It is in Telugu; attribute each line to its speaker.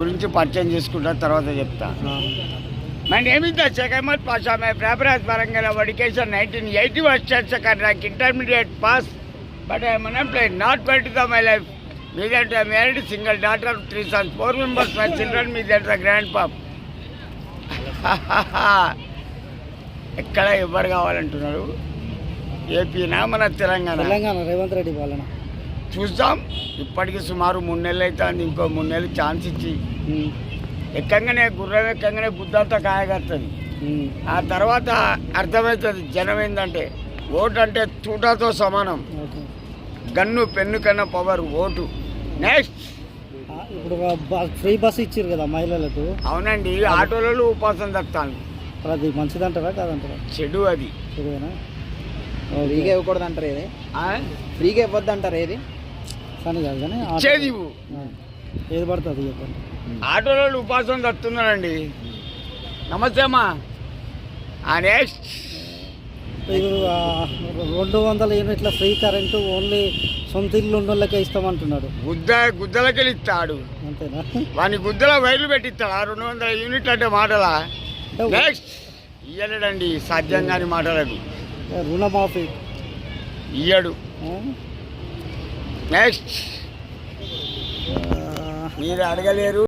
Speaker 1: గురించి పరిచయం చేసుకుంటా తర్వాత చెప్తా. మన ఏమిటో చెకమత్ పాస్ ఆమె ప్రాపరాజ్ పరంగా education nineteen eighty first second rank intermediate pass but I మన not not twenty my life మీ దగ్గర married single daughter of three sons four members my children మీ దగ్గర గ్రాండ్ పాప్ ఎక్కడ ఎవరు కావాలంటున్నారు? ఏపీనా మన తెలంగాణ?
Speaker 2: తెలంగాణ రేవంత్ రెడ్డి వాళ్ళనా
Speaker 1: చూద్దాం. ఇప్పటికి సుమారు మూడు నెలలు అవుతుంది ఇంకో మూడు నెలలు ఛాన్స్ ఇచ్చి. ఎక్కంగానే గుర్రం ఎక్కంగానే గుద్దంతా కాయగలుగుతుంది
Speaker 2: ఉమ్,
Speaker 1: ఆ తర్వాత అర్థమవుతుంది జనం ఏంటంటే ఓటు అంటే తూటాతో సమానం. గన్ను పెన్ను కన్నా పవర్ ఓటు. నెక్స్ట్.
Speaker 2: ఇప్పుడు ఫ్రీ బస్ ఇచ్చారు కదా మహిళలకు.
Speaker 1: అవునండి ఆటోలలో ఉపాసం తప్పుతాను
Speaker 2: మరి అది మంచిదంటారా కాదంటారా?
Speaker 1: చెడు అది.
Speaker 3: ఫ్రీగా ఇవ్వకూడదు అంటారు ఏది
Speaker 1: ఆ?
Speaker 3: ఫ్రీగా ఇవ్వద్దు అంటారు ఏది
Speaker 2: కాదు కానీ
Speaker 1: ఇచ్చేది ఇవ్వు.
Speaker 2: ఏది పడుతుంది చెప్పండి.
Speaker 1: ఆటోలలో ఉపాసం తప్పుతున్నారండి నమస్తే అమ్మా. నెక్స్ట్
Speaker 2: ఆ, రెండు వందల యూనిట్ల ఫ్రీ కరెంటు ఓన్లీ సొంత ఇల్లు ఉన్న వాళ్ళకే ఇస్తామంటున్నాడు
Speaker 1: గుద్ద గుద్దలకెళ్ళి ఇస్తాడు
Speaker 2: అంతేనా?
Speaker 1: వాని గుద్దల వైర్లు పెట్టిస్తాడు. ఆ రెండు వందల యూనిట్లు అంటే మాటలా?
Speaker 2: అంటే
Speaker 1: నెక్స్ట్ ఇయ్యలేడండి సాధ్యం కాని మాటలకు.
Speaker 2: రుణమాఫీ.
Speaker 1: ఇయ్యడు.
Speaker 2: ఆ?
Speaker 1: నెక్స్ట్ మీరు అడగలేరు.